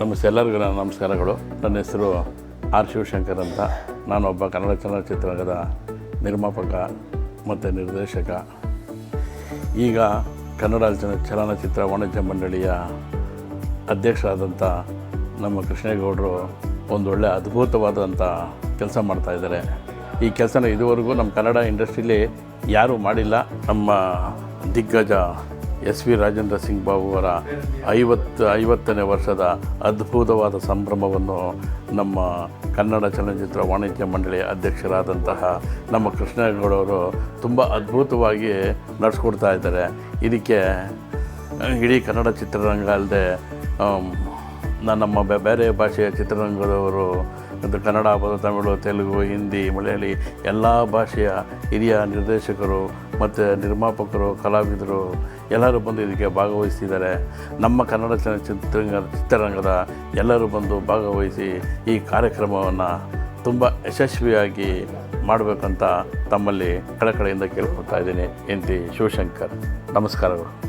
ನಮಸ್ತೆ ಎಲ್ಲರಿಗೂ ನನ್ನ ನಮಸ್ಕಾರಗಳು. ನನ್ನ ಹೆಸರು ಆರ್ ಶಿವಶಂಕರ್ ಅಂತ. ನಾನೊಬ್ಬ ಕನ್ನಡ ಚಲನಚಿತ್ರರಂಗದ ನಿರ್ಮಾಪಕ ಮತ್ತು ನಿರ್ದೇಶಕ. ಈಗ ಕನ್ನಡ ಚಲನ ಚಲನಚಿತ್ರ ವಾಣಿಜ್ಯ ಮಂಡಳಿಯ ಅಧ್ಯಕ್ಷರಾದಂಥ ನಮ್ಮ ಕೃಷ್ಣೇಗೌಡರು ಒಂದು ಒಳ್ಳೆಯ ಅದ್ಭುತವಾದಂಥ ಕೆಲಸ ಮಾಡ್ತಾಯಿದ್ದಾರೆ ಈ ಕೆಲಸನ ಇದುವರೆಗೂ ನಮ್ಮ ಕನ್ನಡ ಇಂಡಸ್ಟ್ರೀಲಿ ಯಾರೂ ಮಾಡಿಲ್ಲ. ನಮ್ಮ ದಿಗ್ಗಜ ಎಸ್ ವಿ ರಾಜೇಂದ್ರ ಸಿಂಗ್ ಬಾಬು ಅವರ ಐವತ್ತು, ಐವತ್ತನೇ ವರ್ಷದ ಅದ್ಭುತವಾದ ಸಂಭ್ರಮವನ್ನು ನಮ್ಮ ಕನ್ನಡ ಚಲನಚಿತ್ರ ವಾಣಿಜ್ಯ ಮಂಡಳಿಯ ಅಧ್ಯಕ್ಷರಾದಂತಹ ನಮ್ಮ ಕೃಷ್ಣೇಗೌಡವರು ತುಂಬ ಅದ್ಭುತವಾಗಿ ನಡೆಸ್ಕೊಡ್ತಾ ಇದ್ದಾರೆ. ಇದಕ್ಕೆ, ಇಡೀ ಕನ್ನಡ ಚಿತ್ರರಂಗ ಅಲ್ಲದೆ ನಮ್ಮ ಬೇರೆ ಭಾಷೆಯ ಚಿತ್ರರಂಗದವರು, ಅದು ಕನ್ನಡ ಬರೋ ತಮಿಳು, ತೆಲುಗು, ಹಿಂದಿ, ಮಲಯಾಳಿ ಎಲ್ಲ ಭಾಷೆಯ ಹಿರಿಯ ನಿರ್ದೇಶಕರು ಮತ್ತು ನಿರ್ಮಾಪಕರು, ಕಲಾವಿದರು ಎಲ್ಲರೂ ಬಂದು ಇದಕ್ಕೆ ಭಾಗವಹಿಸ್ತಿದ್ದಾರೆ. ನಮ್ಮ ಕನ್ನಡ ಚಲನಚಿತ್ರ ಚಿತ್ರರಂಗದ ಎಲ್ಲರೂ ಬಂದು ಭಾಗವಹಿಸಿ ಈ ಕಾರ್ಯಕ್ರಮವನ್ನು ತುಂಬ ಯಶಸ್ವಿಯಾಗಿ ಮಾಡಬೇಕಂತ ತಮ್ಮಲ್ಲಿ ಕಳೆ ಕಡೆಯಿಂದ ಕೇಳ್ಕೊಳ್ತಾ ಇದ್ದೀನಿ. ಎಂತಿ ಶಿವಶಂಕರ್, ನಮಸ್ಕಾರಗಳು.